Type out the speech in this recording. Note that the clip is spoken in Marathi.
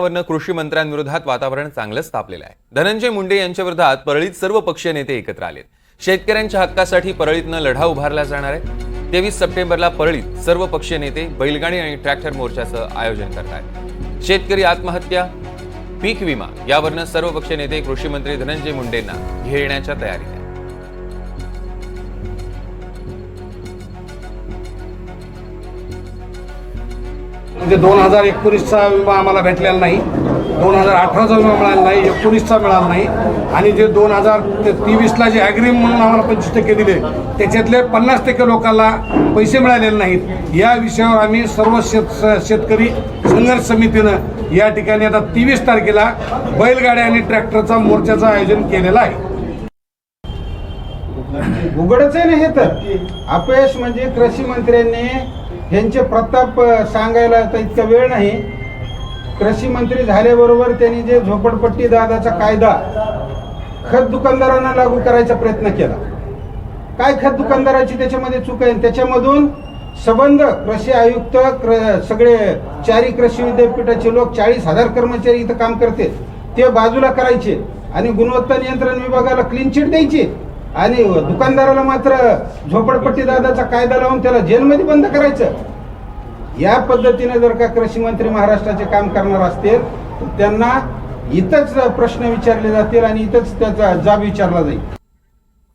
वरनं कृषी मंत्र्यांविरोधात वातावरण चांगलंच तापलेलं आहे. धनंजय मुंडे यांच्या विरोधात परळीत सर्व पक्षीय नेते एकत्र आलेत. शेतकऱ्यांच्या हक्कासाठी परळीतनं लढा उभारला जाणार आहे. तेवीस सप्टेंबरला परळीत सर्व पक्षीय नेते बैलगाडी आणि ट्रॅक्टर मोर्चाचं आयोजन करत आहेत शेतकरी आत्महत्या पीक विमा यावरनं सर्व पक्षीय नेते कृषी मंत्री धनंजय मुंडेंना घेण्याच्या तयारीत आहेत. म्हणजे दोन हजार एकोणीसचा विमा आम्हाला भेटलेला नाही. दोन हजार अठराचा विमा मिळाला नाही एकोणीसचा मिळाला नाही. आणि जे दोन हजार तेवीसला जे ॲग्रीम म्हणून आम्हाला पंचवीस टक्के दिले त्याच्यातले पन्नास टक्के लोकांना पैसे मिळालेले नाहीत. या विषयावर आम्ही सर्व शेत शेतकरी संघर्ष समितीनं या ठिकाणी आता तेवीस तारखेला बैलगाड्या आणि ट्रॅक्टरचा मोर्चाचं आयोजन केलेलं आहे. उघडच आहे ना हे तर. अपयश म्हणजे कृषी मंत्र्यांनी यांचे प्रताप सांगायला आता इतका वेळ नाही. कृषी मंत्री झाल्याबरोबर त्यांनी जे झोपडपट्टी दादाचा कायदा खत दुकानदारांना लागू करायचा प्रयत्न केला. काय खत दुकानदाराची त्याच्यामध्ये चूक आहे? त्याच्यामधून संबंध कृषी आयुक्त क्र- सगळे चारी कृषी विद्यापीठाचे लोक चाळीस हजार कर्मचारी इथं काम करते. ते बाजूला करायचे आणि गुणवत्ता नियंत्रण विभागाला क्लीन चिट द्यायची. आणि दुकानदाराला मात्र झोपडपट्टी दादाचा कायदा लावून त्याला जेलमध्ये बंद करायचं. या पद्धतीने जर का कृषी मंत्री महाराष्ट्राचे काम करणार असतील तर त्यांना इथंच प्रश्न विचारले जातील आणि इथंच त्याचा जाब विचारला जाईल.